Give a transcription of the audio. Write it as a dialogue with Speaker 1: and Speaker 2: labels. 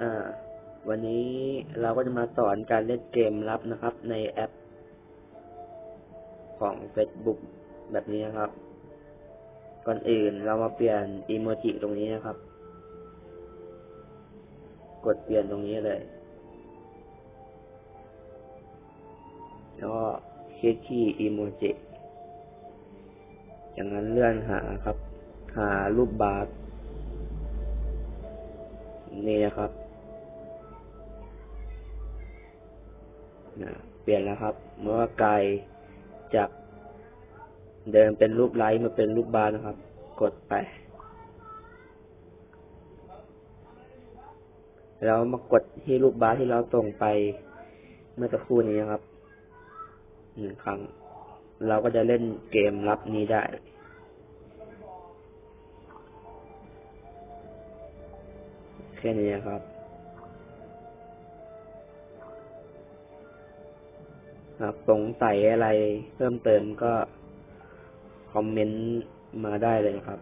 Speaker 1: อ่า วันนี้เราก็จะมาสอนการเล่นเกมลับนะครับ ในแอป ของ Facebook แบบนี้นะครับ ก่อนอื่นเรามาเปลี่ยนอีโมจิตรงนี้นะครับ กดเปลี่ยนตรงนี้เลย แล้วก็คลิกที่อีโมจิจากนั้นเลื่อนหาครับ หารูปบาร์ นี่นะครับนะเปลี่ยนแล้วครับเมื่อว่ากลายจากเดิมเป็นรูปไลท์มาเป็นรูปบาร์นะครับ กดไป แล้วมากดที่รูปบาร์ที่เราส่งไปเมื่อสักครู่นี้นะครับหนึ่งครั้ง เราก็จะเล่นเกมลับนี้ได้ ค่นี้ครับ ครับสงสัยอะไรเพิ่มเติมก็คอมเมนต์มาได้เลยครับ